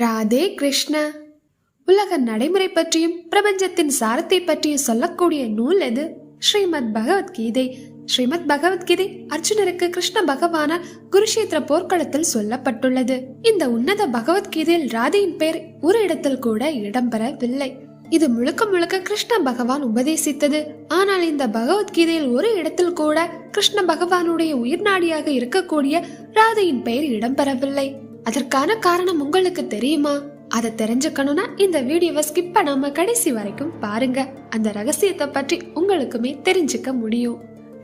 ராதே கிருஷ்ண. உலக நடைமுறை பற்றியும் பிரபஞ்சத்தின் சாரத்தை பற்றியும் சொல்லக்கூடிய நூல் எது? ஸ்ரீமத் பகவத்கீதை. ஸ்ரீமத் பகவத்கீதை அர்ஜுனருக்கு கிருஷ்ண பகவானால் குருஷேத்திர போர்க்களத்தில் சொல்லப்பட்டுள்ளது. இந்த உன்னத பகவத்கீதையில் ராதையின் பெயர் ஒரு இடத்தில் கூட இடம்பெறவில்லை. இது முழுக்க முழுக்க கிருஷ்ண பகவான் உபதேசித்தது. ஆனால் இந்த பகவத்கீதையில் ஒரு இடத்தில் கூட கிருஷ்ண பகவானுடைய உயிர்நாடியாக இருக்கக்கூடிய ராதையின் பெயர் இடம்பெறவில்லை. அதற்கான காரணம் உங்களுக்கு தெரியுமா? அதை தெரிஞ்சுக்கணும்னா இந்த வீடியோவை ஸ்கிப் பண்ணாம கடைசி வரைக்கும் பாருங்க. அந்த ரகசியத்தை பற்றி உங்களுக்குமே தெரிஞ்சுக்க முடியும்.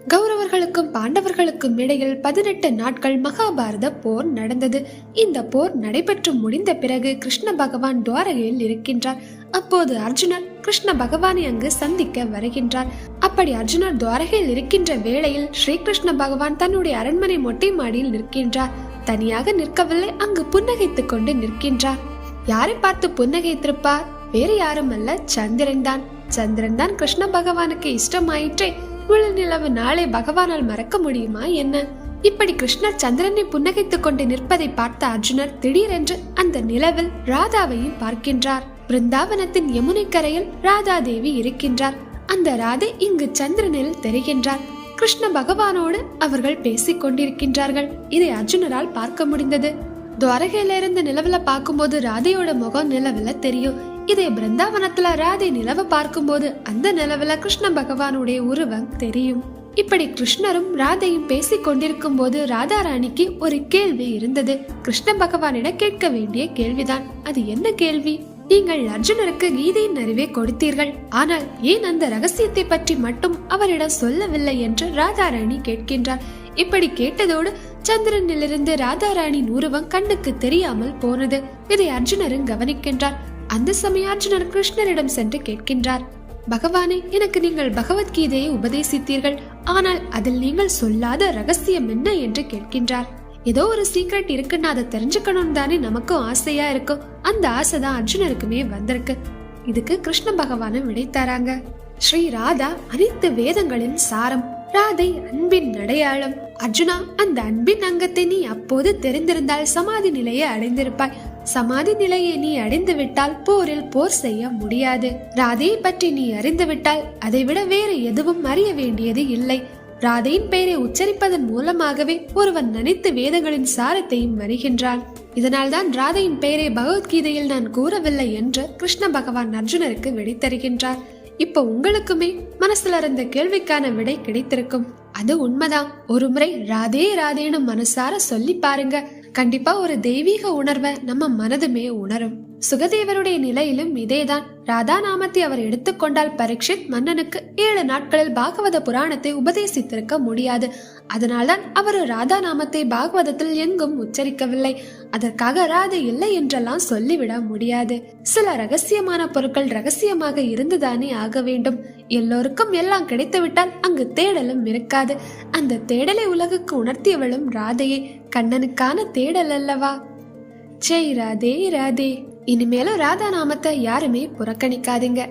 கௌரவர்களுக்கும் பாண்டவர்களுக்கும் இடையில் பதினெட்டு நாட்கள் மகாபாரத போர் நடந்தது. இந்த போர் நடைபெற்று முடிந்த பிறகு கிருஷ்ண பகவான் துவாரகையில் இருக்கின்றார். அப்போது அர்ஜுனர் கிருஷ்ண பகவானை அங்கு சந்திக்க வருகின்றார். அப்படி அர்ஜுனர் துவாரகையில் இருக்கின்ற வேளையில் ஸ்ரீகிருஷ்ண பகவான் தன்னுடைய அரண்மனை மொட்டை மாடியில் நிற்கின்றார். தனியாக நிற்கவில்லை. அங்கு புன்னகைத்துக் கொண்டு நிற்கின்றார். யாரை பார்த்து புன்னகைத்திருப்பார்? வேறு யாரும் அல்ல சந்திரன் தான். சந்திரன் தான் கிருஷ்ண பகவானுக்கு இஷ்டமாயிற்றே. முழு நிலவு நாளை பகவானால் மறக்க முடியுமா என்ன? இப்படி கிருஷ்ணர் சந்திரனை புன்னகைத்துக் கொண்டு நிற்பதை பார்த்த அர்ஜுனர் திடீரென்று அந்த நிலவில் ராதாவையும் பார்க்கின்றார். பிருந்தாவனத்தின் யமுனை கரையில் ராதா தேவி இருக்கின்றார். அந்த ராதை இங்கு சந்திரனில் தெரிகின்றார். கிருஷ்ண பகவானோடு அவர்கள் பேசிக் கொண்டிருக்கின்றார்கள் இதை அர்ஜுனரால் பார்க்க முடிந்தது. துவாரகையில இருந்து நிலவுல பார்க்கும்போது ராதையோட முகம் நிலவுல தெரியும். இதே பிருந்தாவனத்துல ராதை நிலவை பார்க்கும்போது அந்த நிலவுல கிருஷ்ண பகவானுடைய உருவம் தெரியும். இப்படி கிருஷ்ணரும் ராதையும் பேசிக் கொண்டிருக்கும் போது ராதா ராணிக்கு ஒரு கேள்வி இருந்தது. கிருஷ்ண பகவானிடம் கேட்க வேண்டிய கேள்விதான். அது என்ன கேள்வி? நீங்கள் அர்ஜுனருக்கு கீதையின் அறிவை கொடுத்தீர்கள். ஆனால் ஏன் அந்த ரகசியத்தை பற்றி மட்டும் அவரிடம் சொல்லவில்லை என்று ராதாராணி கேட்கின்றார் இப்படி கேட்டதோடு சந்திரனிலிருந்து ராதாராணியின் உருவம் கண்ணுக்கு தெரியாமல் போனது. இதை அர்ஜுனரும் கவனிக்கின்றார். அந்த சமயம் அர்ஜுனர் கிருஷ்ணரிடம் சென்று கேட்கின்றார். பகவானே எனக்கு நீங்கள் பகவத்கீதையை உபதேசித்தீர்கள். ஆனால் அதில் நீங்கள் சொல்லாத ரகசியம் என்ன என்று கேட்கின்றார். ஏதோ ஒரு சீக்ரெட் இருக்குன்னு அதை தெரிஞ்சுக்கணும் தானே நமக்கும் ஆசையா இருக்கும் அந்த ஆசை தான் அர்ஜுனருக்குமே வந்திருக்கு. இதுக்கு கிருஷ்ண பகவானும் விடை தராங்க. ஸ்ரீ ராதா அனைத்து வேதங்களின் சாரம். ராதை அன்பின் அடையாளம். அர்ஜுனா அந்த அன்பின் அங்கத்தை நீ அப்போது தெரிந்திருந்தால் சமாதி நிலையை அடைந்திருப்பாய். சமாதி நிலையை நீ அடைந்து விட்டால் போரில் போர் செய்ய முடியாது. ராதையை பற்றி நீ அறிந்து விட்டால் அதைவிட வேறு எதுவும் அறிய வேண்டியது இல்லை. ராதையின் பெயரை உச்சரிப்பதன் மூலமாகவே ஒருவன் நினைத்து வேதங்களின் சாரத்தையும் வருகின்றான். இதனால்தான் ராதையின் பெயரை பகவத்கீதையில் நான் கூறவில்லை என்று கிருஷ்ண பகவான் அர்ஜுனருக்கு வெடித்தருகின்றார் இப்ப உங்களுக்குமே மனசுல இருந்த கேள்விக்கான விடை கிடைத்திருக்கும். அது உண்மைதான். ஒரு முறை ராதே ராதேன்னு மனசார சொல்லி பாருங்க. கண்டிப்பா ஒரு தெய்வீக உணர்வை நம்ம மனதுமே உணரும். சுகதேவருடைய நிலையிலும் இதேதான். ராதா நாமத்தை அவர் எடுத்துக்கொண்டால் பரீட்சித் மன்னனுக்கு ஏழு நாட்களில் பாகவத புராணத்தை உபதேசித்திருக்க முடியாது. அதனால்தான் அவர் ராதா நாமத்தை பாகவதத்தில் எங்கும் உச்சரிக்கவில்லை. அதற்காக ராதை இல்லை என்றெல்லாம் சொல்லிவிட முடியாது. சில ரகசியமான பொருட்கள் ரகசியமாக இருந்துதானே ஆக வேண்டும். எல்லோருக்கும் எல்லாம் கிடைத்துவிட்டால் அங்கு தேடலும் இருக்காது. அந்த தேடலை உலகுக்கு உணர்த்தியவளும் ராதையே. கண்ணனுக்கான தேடல் அல்லவா? ஜெய் ராதே ராதே. இனிமேலும் ராதா நாமத்தை யாருமே புறக்கணிக்காதீங்க.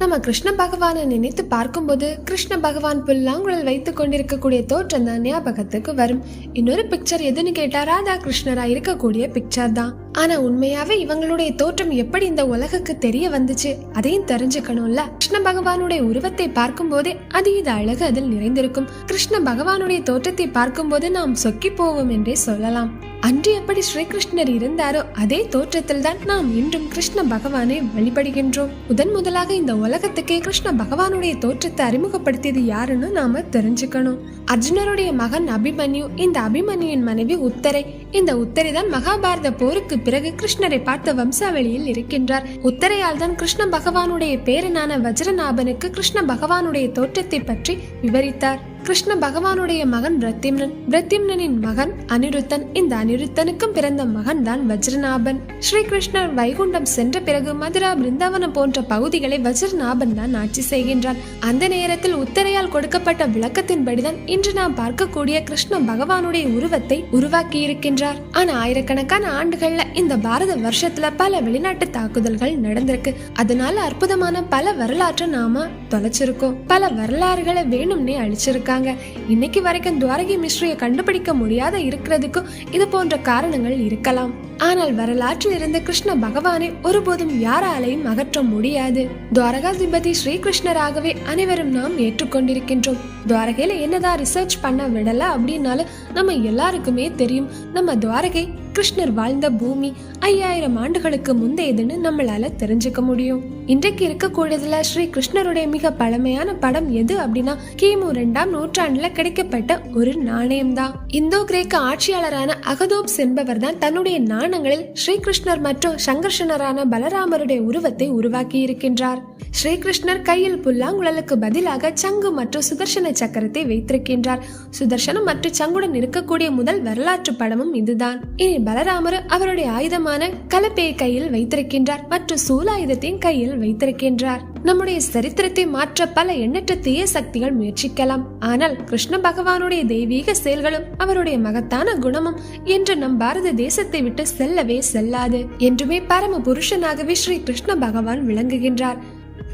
நம்ம கிருஷ்ண பகவானை நினைத்து பார்க்கும்போது கிருஷ்ண பகவான் புல்லாங்குழல் வைத்து கொண்டிருக்கக்கூடிய தோற்றம் தான் ஞாபகத்துக்கு வரும். இன்னொரு பிக்சர் எதுன்னு கேட்டா ராதா கிருஷ்ணரா இருக்கக்கூடிய பிக்சர் தான். ஆனா உண்மையாவே இவங்களுடைய தோற்றம் எப்படி இந்த உலகுக்கு தெரிய வந்துச்சு அதையும் தெரிஞ்சுக்கணும்ல. கிருஷ்ண பகவானுடைய உருவத்தை பார்க்கும் போதே அதீத அழகு அதில் நிறைந்திருக்கும். கிருஷ்ண பகவானுடைய தோற்றத்தை பார்க்கும்போது நாம் சொக்கி போவோம் என்றே சொல்லலாம். அன்று எப்படி ஸ்ரீகிருஷ்ணர் இருந்தாரோ அதே தோற்றத்தில் தான் நாம் இன்றும் கிருஷ்ண பகவானை வழிபடுகின்றோம். முதன் முதலாக இந்த உலகத்துக்கே கிருஷ்ண பகவானுடைய தோற்றத்தை அறிமுகப்படுத்தியது யாருன்னு நாம தெரிஞ்சுக்கணும். அர்ஜுனருடைய மகன் அபிமன்யு இந்த அபிமன்யுவின் மனைவி உத்தரை. இந்த உத்தரை தான் மகாபாரத போருக்கு பிறகு கிருஷ்ணரை பார்த்த வம்சாவளியில் இருக்கின்றார். உத்தரையால் தான் கிருஷ்ண பகவானுடைய பேரனான வஜ்ரநாபனுக்கு கிருஷ்ண பகவானுடைய தோற்றத்தை பற்றி விவரித்தார். கிருஷ்ண பகவானுடைய மகன் பிரத்யும்னன். பிரத்யும்னனின் மகன் அனிருத்தன். இந்த அனிருத்தனுக்கும் பிறந்த மகன் தான் வஜ்ரநாபன். ஸ்ரீகிருஷ்ணர் வைகுண்டம் சென்ற பிறகு மதுரா பிருந்தாவனம் போன்ற பகுதிகளை வஜ்ரநாபன் தான் ஆட்சி செய்கின்றான். அந்த நேரத்தில் உத்தரையால் கொடுக்கப்பட்ட விளக்கத்தின்படிதான் இன்று நாம் பார்க்கக்கூடிய கிருஷ்ண பகவானுடைய உருவத்தை உருவாக்கி இருக்கின்றார் ஆனா ஆயிரக்கணக்கான ஆண்டுகள்ல இந்த பாரத வருஷத்துல பல வெளிநாட்டு தாக்குதல்கள் நடந்திருக்கு. அதனால அற்புதமான பல வரலாற்றை நாம தொலைச்சிருக்கோம். பல வரலாறுகளை வேணும்னே அழிச்சிருக்காங்க. இருக்காங்க. இன்னைக்கு வரைக்கும் துவாரகி மிஸ்ரியை கண்டுபிடிக்க முடியாத இருக்கிறதுக்கும் இது போன்ற காரணங்கள் இருக்கலாம். ஆனால் வரலாற்றில் இருந்த கிருஷ்ண பகவானை ஒருபோதும் யாராலையும் அகற்ற முடியாது. துவாரகாதிபதி ஸ்ரீகிருஷ்ணராகவே அனைவரும் நாம் ஏற்றுக்கொண்டிருக்கின்றோம். துவாரகையில என்னதான் ரிசர்ச் பண்ண விடல அப்படின்னாலும் நம்ம எல்லாருக்குமே தெரியும். நம்ம துவாரகை கிருஷ்ணர் வாழ்ந்த பூமி ஐயாயிரம் ஆண்டுகளுக்கு முந்தையதுன்னு நம்மளால தெரிஞ்சுக்க முடியும். இன்றைக்கு இருக்கக்கூடியதுல ஸ்ரீ கிருஷ்ணருடைய மிக பழமையான படம் எது அப்படின்னா கிமு ரெண்டாம் நூற்றாண்டுல கிடைக்கப்பட்ட ஒரு நாணயம் தான் இந்தோ கிரேக்க ஆட்சியாளரான அகதோப்ஸ் என்பவர் தான் தன்னுடைய புராணங்களில் ஸ்ரீகிருஷ்ணர் மற்றும் சங்கர்ஷனரான பலராமருடைய உருவத்தை உருவாக்கி இருக்கின்றார் ஸ்ரீகிருஷ்ணர் கையில் புல்லாங்குழலுக்கு பதிலாக சங்கு மற்றும் சுதர்சன சக்கரத்தை வைத்திருக்கின்றார். சுதர்சனம் மற்றும் சங்குடன் இருக்கக்கூடிய முதல் வரலாற்று படமும் இதுதான். இனி பலராமர் அவருடைய ஆயுதமான கலப்பையை கையில் வைத்திருக்கின்றார் மற்றும் சூலாயுதத்தையும் கையில் வைத்திருக்கின்றார். நம்முடைய சரித்திரத்தை மாற்ற பல எண்ணற்ற தீய சக்திகள் முயற்சிக்கலாம். ஆனால் கிருஷ்ண பகவானுடைய தெய்வீக செயல்களும் அவருடைய மகத்தான குணமும் என்று நம் பாரத தேசத்தை விட்டு செல்லவே செல்லாது என்றுமே பரம புருஷனாகவே ஸ்ரீ கிருஷ்ண பகவான் விளங்குகின்றார்.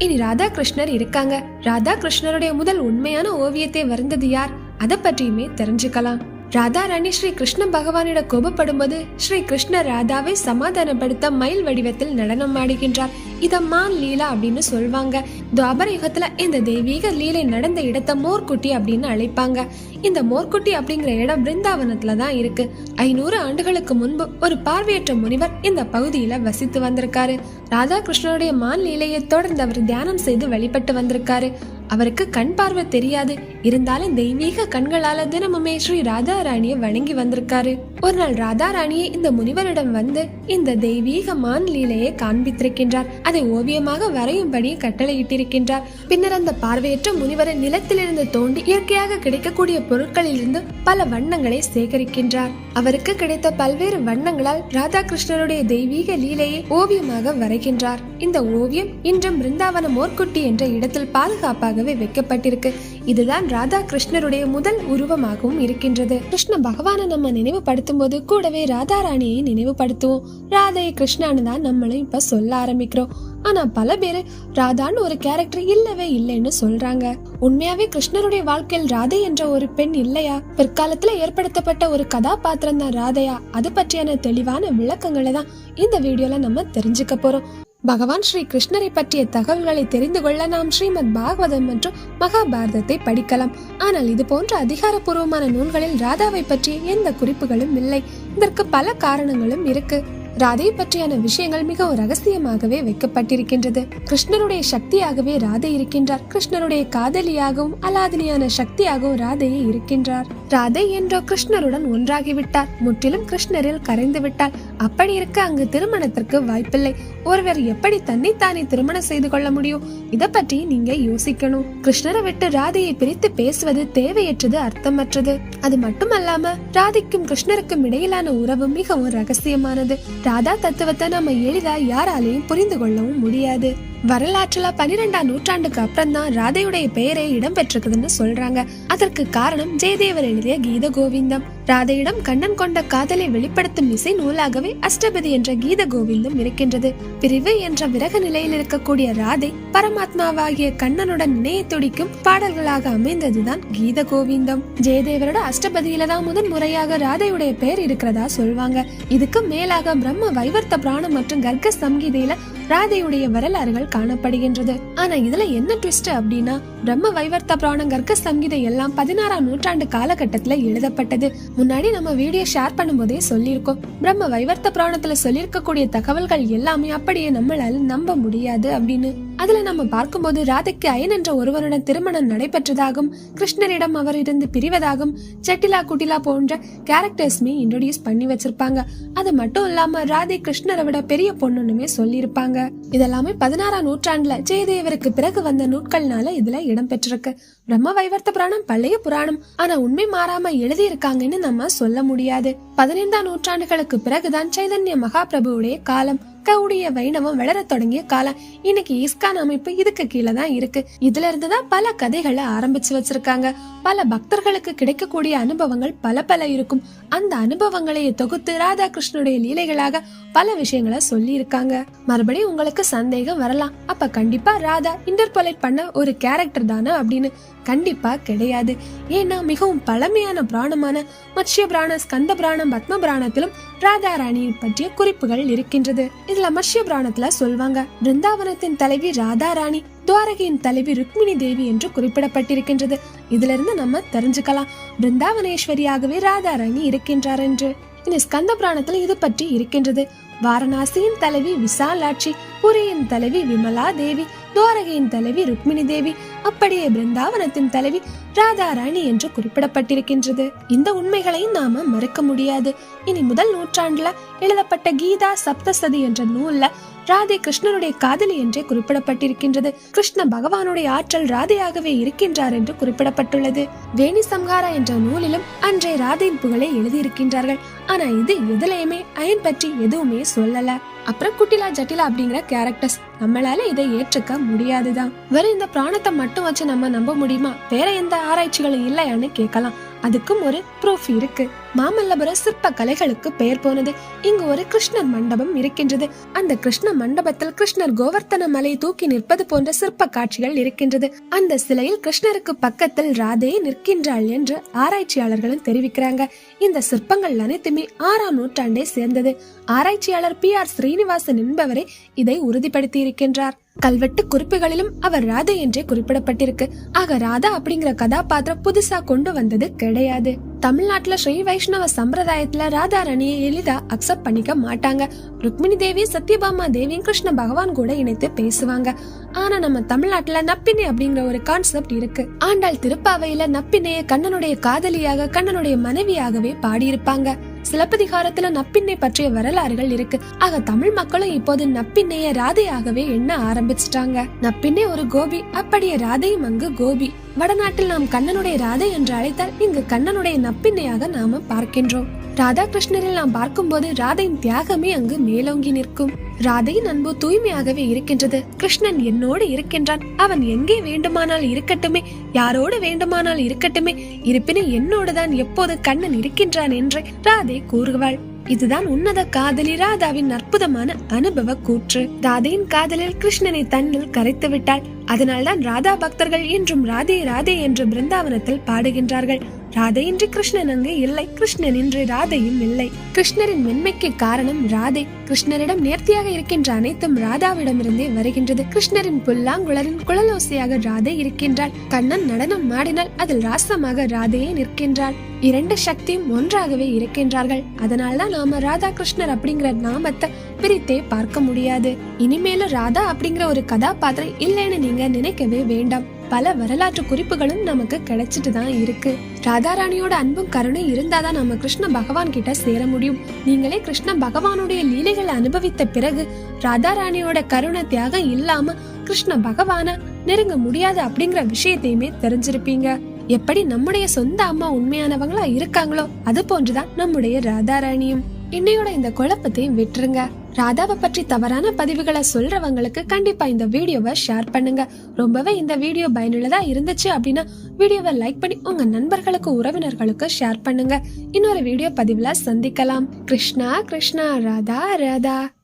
இனி ராதா கிருஷ்ணர் இருக்காங்க. ராதா கிருஷ்ணருடைய முதல் உண்மையான ஓவியத்தை வரைந்தது யார்? அதை பற்றியுமே தெரிஞ்சுக்கலாம். ராதா ராணி ஸ்ரீ கிருஷ்ண பகவானிட கோபப்படும்போது ஸ்ரீ கிருஷ்ண ராதாவை சமாதானப்படுத்த மயில் வடிவத்தில் நடனம் ஆடுகின்றார். இத மான் லீலா அப்படின்னு சொல்வாங்க. துவாபர யுகத்துல இந்த தெய்வீக லீலை நடந்த இடத்தை மோர்க்குட்டி அப்படின்னு அழைப்பாங்க. இந்த மோர்க்குட்டி அப்படிங்கிற இடம் பிருந்தாவனத்துல தான் இருக்கு. ஐநூறு ஆண்டுகளுக்கு முன்பு ஒரு பார்வையற்ற முனிவர் இந்த பகுதியில வசித்து வந்திருக்காரு. ராதா கிருஷ்ணனுடைய மான் லீலையை தொடர்ந்து அவர் தியானம் செய்து வழிபட்டு வந்திருக்காரு. அவருக்கு கண் பார்வை தெரியாது. இருந்தாலும் தெய்வீக கண்களால தினமுமே ஸ்ரீ ராதா ராணியை வணங்கி வந்திருக்காரு. ஒரு நாள் ராதா ராணியை இந்த முனிவரிடம் வந்து இந்த தெய்வீக மான் லீலையை காண்பித்திருக்கின்றார். அதை ஓவியமாக வரையும்படி கட்டளையிட்டிருக்கின்றார். பின்னர் அந்த பார்வையற்ற முனிவரை நிலத்திலிருந்து தோண்டி இயற்கையாக கிடைக்கக்கூடிய பொருட்களிலிருந்து பல வண்ணங்களை சேகரிக்கின்றார். அவருக்கு கிடைத்த பல்வேறு வண்ணங்களால் ராதாகிருஷ்ணருடைய தெய்வீக லீலையை ஓவியமாக வரைகின்றார். இந்த ஓவியம் இன்றும் பிருந்தாவன மோர்க்குட்டி என்ற இடத்தில் பாதுகாப்பாகவே வைக்கப்பட்டிருக்கு. இதுதான் ராதா கிருஷ்ணருடைய முதல் உருவமாகவும் இருக்கின்றது. கிருஷ்ண பகவானை நம்ம நினைவுபடுத்தும் போது கூடவே ராதா ராணியை நினைவுபடுத்துவோம். ராதை கிருஷ்ணான்னு தான் நம்மளும் இப்ப சொல்ல ஆரம்பிக்கிறோம். ஆனா பல பேரு ராதான்னு ஒரு கேரக்டர் இல்லவே இல்லைன்னு சொல்றாங்க. உண்மையாவே கிருஷ்ணருடைய வாழ்க்கையில் ராதை என்ற ஒரு பெண் இல்லையா? பிற்காலத்துல ஏற்படுத்தப்பட்ட ஒரு கதாபாத்திரம் தான் ராதையா? அது பற்றியான தெளிவான விளக்கங்களை தான் இந்த வீடியோல நம்ம தெரிஞ்சுக்க போறோம். பகவான் ஸ்ரீ கிருஷ்ணரை பற்றிய தகவல்களை தெரிந்து கொள்ள நாம் ஸ்ரீமத் பாகவதம் மற்றும் மகாபாரதத்தை படிக்கலாம். ஆனால் இது போன்ற அதிகாரப்பூர்வமான நூல்களில் ராதாவை பற்றிய எந்த குறிப்புகளும் இல்லை. இதற்கு பல காரணங்களும் இருக்கு. ராதை பற்றியான விஷயங்கள் மிகவும் ரகசியமாகவே வைக்கப்பட்டிருக்கின்றது. கிருஷ்ணருடைய சக்தியாகவே ராதை இருக்கின்றார். கிருஷ்ணருடைய காதலியாகவும் அலாதினியான சக்தியாகவும் ராதையே இருக்கின்றார். ராதை என்றோ கிருஷ்ணருடன் ஒன்றாகிவிட்டார். முற்றிலும் கிருஷ்ணரில் கரைந்து விட்டார். அப்படி இருக்க அங்கு திருமணத்திற்கு வாய்ப்பில்லை. ஒருவர் எப்படி தன்னைத்தானே திருமணம் செய்து கொள்ள முடியும்? இத பற்றி நீங்க யோசிக்கணும். கிருஷ்ணரை விட்டு ராதையை பிரித்து பேசுவது தேவையற்றது அர்த்தமற்றது. அது மட்டுமல்லாம ராதைக்கும் கிருஷ்ணருக்கும் இடையிலான உறவு மிகவும் ரகசியமானது. ராதா தத்துவத்தை நம்ம எளிதா யாராலையும் புரிந்து கொள்ளவும் முடியாது. வரலாற்றுல பனிரெண்டாம் நூற்றாண்டுக்கு அப்புறம் தான் ராதையுடைய பெயரே இடம்பெற்றிருக்குதுன்னு சொல்றாங்க. அதற்கு காரணம் ஜெயதேவர் எழுதிய கீத கோவிந்தம் ராதையிடம் கண்ணன் கொண்ட காதலை வெளிப்படுத்தும் இசை நூலாகவே அஷ்டபதி என்ற கீத கோவிந்தம் இருக்கின்றது. பிரிவு என்ற விரக நிலையில் இருக்கக்கூடிய ராதை பரமாத்மாவாகிய கண்ணனுடன் இணைய துடிக்கும் பாடல்களாக அமைந்ததுதான் கீத கோவிந்தம் ஜெயதேவரோட அஷ்டபதியில தான் முதன் முறையாக ராதையுடைய பெயர் இருக்கிறதா சொல்வாங்க. இதுக்கு மேலாக பிரம்ம வைவர்த்த பிராணம் மற்றும் கர்க்க சங்கீதையில ராதையுடைய வரலாறுகள் காணப்படுகின்றது. ஆனா இதுல என்ன ட்விஸ்ட் அப்படின்னா பிரம்ம வைவர்த்த புராணம் கர்க்க சங்கீதை எல்லாம் பதினாறாம் நூற்றாண்டு காலகட்டத்துல எழுதப்பட்டது. முன்னாடி நம்ம வீடியோ ஷேர் பண்ணும்போதே சொல்லியிருக்கோம். பிரம்ம வைவர்த்த புராணத்துல சொல்லியிருக்கக்கூடிய தகவல்கள் எல்லாமே அப்படியே நம்மளால நம்ப முடியாது அப்படின்னு. அதுல நம்ம பார்க்கும்போது ராதைக்கு அயன் என்ற ஒருவருடன் திருமணம் நடைபெற்றதாகவும் கிருஷ்ணரிடம் அவர் இருந்து பிரிவதாகவும் செட்டிலா குட்டிலா போன்ற கேரக்டர்ஸ்மே இன்ட்ரோடியூஸ் பண்ணி வச்சிருப்பாங்க. அது மட்டும் இல்லாம ராதை கிருஷ்ணரை விட பெரிய பொண்ணுன்னுமே சொல்லியிருப்பாங்க. இதெல்லாமே பதினாறாம் நூற்றாண்டுல ஜெயதேவருக்கு பிறகு வந்த நூட்கள்னால இதுல இடம்பெற்றிருக்கு. பிரம்ம வைவர்த்த புராணம் பழைய புராணம். ஆனா உண்மை மாறாம எழுதியிருக்காங்கன்னு நம்ம சொல்ல முடியாது. பதினைந்தாம் நூற்றாண்டுகளுக்கு பிறகுதான் சைதன்ய மகாபிரபுவுடைய காலம். கவுடிய வைணவம் வளரத் தொடங்கிய காலம். இன்னைக்கு இஸ்கான் அமைப்பு இதுக்கு கீழே தான் இருக்கு. இதுல இருந்து தான் பல கதைகளை ஆரம்பிச்சு வச்சிருக்காங்க. பல பக்தர்களுக்கு கிடைக்கக்கூடிய அனுபவங்கள் பல பல இருக்கும். அந்த அனுபவங்களை தொகுத்து ராதாகிருஷ்ணனுடைய லீலைகளாக பல விஷயங்களை சொல்லி இருக்காங்க மறுபடியும் உங்களுக்கு சந்தேகம் வரலாம். அப்ப கண்டிப்பா ராதா இன்டர்போலேட் பண்ண ஒரு கேரக்டர் தானே அப்படின்னு கண்டிப்பா கிடையாது. ஏன்னா மிகவும் பழமையான புராணமான மத்ய புராண ஸ்கந்த பிராணம் பத்ம பிராணத்திலும் ராதா பற்றிய குறிப்புகள் இருக்கின்றது. இதுல மஷ்ய புராணத்துல சொல்வாங்க பிருந்தாவனத்தின் தலைவி ராதா ராணி துவாரகையின் தலைவி ருக்மிணி தேவி என்று குறிப்பிடப்பட்டிருக்கின்றது. இதுல இருந்து நம்ம தெரிஞ்சுக்கலாம் பிருந்தாவனேஸ்வரியாகவே ராதா ராணி இருக்கின்றார் என்று. இனி ஸ்கந்த புராணத்துல இது பற்றி இருக்கின்றது. வாரணாசியின் தலைவி விசாலாட்சி புரியின் தலைவி விமலா தேவி துவாரகையின் தலைவி ருக்மிணி தேவி அப்படியே பிருந்தாவனத்தின் தலைவி ராதா ராணி என்று குறிப்பிடப்பட்டிருக்கின்றது. இந்த உண்மைகளை நாம மறுக்க முடியாது. இனி முதல் நூற்றாண்டுல எழுதப்பட்ட கீதா சப்தசதி என்ற நூல்ல ராதே கிருஷ்ணனுடைய காதலி என்றே குறிப்பிடப்பட்டிருக்கின்றது. கிருஷ்ண பகவானுடைய ஆற்றல் ராதையாகவே இருக்கின்றார் என்று குறிப்பிடப்பட்டுள்ளது. வேணி சம்ஹாரா என்ற நூலிலும் அன்றே ராதையின் புகழை எழுதியிருக்கின்றார்கள். ஆனா இது எதுலயுமே அயன் பற்றி எதுவுமே சொல்லல. அப்புறம் குட்டிலா ஜட்டிலா அப்படிங்கிற கேரக்டர்ஸ் நம்மளால இதை ஏற்றுக்க முடியாதுதான். வெறும் இந்த பிராணத்தை மட்டும் வச்சு நம்ம நம்ப முடியுமா? வேற எந்த ஆராய்ச்சிகளும் இல்லையான்னு கேட்கலாம். அதுக்கும் ஒரு ப்ரூஃப் இருக்கு. மாமல்லபுரம் சிற்ப கலைகளுக்கு பெயர் போனது. இங்கு ஒரு கிருஷ்ணர் மண்டபம் இருக்கின்றது. அந்த கிருஷ்ண மண்டபத்தில் கிருஷ்ணர் கோவர்த்தன மலையை தூக்கி நிற்பது போன்ற சிற்ப காட்சிகள் இருக்கின்றது. அந்த சிலையில் கிருஷ்ணருக்கு பக்கத்தில் ராதே நிற்கின்றாள் என்று ஆராய்ச்சியாளர்களும் தெரிவிக்கிறாங்க. இந்த சிற்பங்கள் அனைத்துமே ஆறாம் நூற்றாண்டை சேர்ந்தது. ஆராய்ச்சியாளர் பி ஆர் ஸ்ரீனிவாசன் என்பவரே இதை உறுதிப்படுத்தி இருக்கின்றார் கல்வெட்டு குறிப்புகளிலும் அவர் ராதா என்றே குறிப்பிடப்பட்டிருக்கு. ஆக ராதா அப்படிங்கிற கதாபாத்திரம் புதுசா கொண்டு வந்தது கிடையாது. தமிழ்நாட்டுல ஸ்ரீ வைஷ்ணவ சம்பிரதாயத்துல ராதா ராணியை எளிதா அக்செப்ட் பண்ணிக்க மாட்டாங்க. ருக்மிணி தேவி சத்யபாமா தேவியும் கிருஷ்ண பகவான் கூட இணைத்து பேசுவாங்க. ஆனா நம்ம தமிழ்நாட்டுல நப்பினை அப்படிங்கிற ஒரு கான்செப்ட் இருக்கு. ஆண்டாள் திருப்பாவையில நப்பினைய கண்ணனுடைய காதலியாக கண்ணனுடைய மனைவியாகவே பாடியிருப்பாங்க. சிலப்பதிகாரத்துல நப்பின்னை பற்றிய வரலாறுகள் இருக்கு. ஆக தமிழ் மக்களும் இப்போது நப்பிண்ணைய ராதையாகவே எண்ண ஆரம்பிச்சிட்டாங்க. நப்பின்னே ஒரு கோபி அப்படியே ராதையும் அங்கு கோபி. வடநாட்டில் நாம் கண்ணனுடைய ராதை என்று அழைத்தால் இங்கு கண்ணனுடைய நப்பின்னையாக நாம பார்க்கின்றோம். ராதாகிருஷ்ணரில் நாம் பார்க்கும்போது ராதையின் தியாகமே அங்கு மேலோங்கி நிற்கும். ராதையின் அன்பு தூய்மையாகவே இருக்கின்றது. கிருஷ்ணன் என்னோடு இருக்கின்றான். அவன் எங்கே வேண்டுமானால் இருக்கட்டுமே. யாரோடு வேண்டுமானால் இருக்கட்டுமே. இருப்பினும் என்னோடுதான் எப்போது கண்ணன் இருக்கின்றான் என்று ராதை கூறுவாள். இதுதான் உன்னத காதலி ராதாவின் அற்புதமான அனுபவ கூற்று. ராதையின் காதலில் கிருஷ்ணனை தன்னில் கரைத்து விட்டாள். அதனால்தான் ராதா பக்தர்கள் என்றும் ராதே ராதே என்று பிருந்தாவனத்தில் பாடுகின்றார்கள். ராதையின்றி கிருஷ்ணன் அங்கு இல்லை. கிருஷ்ணன் என்று ராதையும் இல்லை. கிருஷ்ணரின் மென்மைக்கு காரணம் ராதை. கிருஷ்ணரிடம் நேர்த்தியாக இருக்கின்ற அனைத்தும் ராதாவிடமிருந்தே வருகின்றது. கிருஷ்ணரின் புல்லாங்குழலின் குழலோசையாக ராதை இருக்கின்றாள். கண்ணன் நடனம் ஆடினால் அதில் ராசமாக ராதையே நிற்கின்றாள். இரண்டு சக்தியும் ஒன்றாகவே இருக்கின்றார்கள். அதனால்தான் நாம ராதா கிருஷ்ணர் அப்படிங்கிற நாமத்தை பிரித்தே பார்க்க முடியாது. இனிமேலும் ராதா அப்படிங்கிற ஒரு கதாபாத்திரம் இல்லைன்னு நீங்க நினைக்கவே வேண்டாம். பல வரலாற்று குறிப்புகளும் நமக்கு கிடைச்சிட்டு தான் இருக்கு. ராதாராணியோட அன்பும் கருணை இருந்தாதான் நம்ம கிருஷ்ண பகவான் கிட்ட சேர முடியும். நீங்களே கிருஷ்ண பகவானுடைய லீலைகளை அனுபவித்த பிறகு ராதாராணியோட கருணை தியாகம் இல்லாம கிருஷ்ண பகவான நெருங்க முடியாது அப்படிங்கிற விஷயத்தையுமே தெரிஞ்சிருப்பீங்க. எப்படி நம்முடைய சொந்த அம்மா உண்மையானவங்களா இருக்காங்களோ அது போன்றுதான் நம்முடைய ராதாராணியும். இன்னையோட இந்த குழப்பத்தையும் விட்டுருங்க. ராதாவை பற்றி தவறான பதிவுகளை சொல்றவங்களுக்கு கண்டிப்பா இந்த வீடியோவை ஷேர் பண்ணுங்க. ரொம்பவே இந்த வீடியோ பயனுள்ளதா இருந்துச்சு அப்படின்னா வீடியோவை லைக் பண்ணி உங்க நண்பர்களுக்கு உறவினர்களுக்கு ஷேர் பண்ணுங்க. இன்னொரு வீடியோ பதிவுல சந்திக்கலாம். கிருஷ்ணா கிருஷ்ணா ராதா ராதா.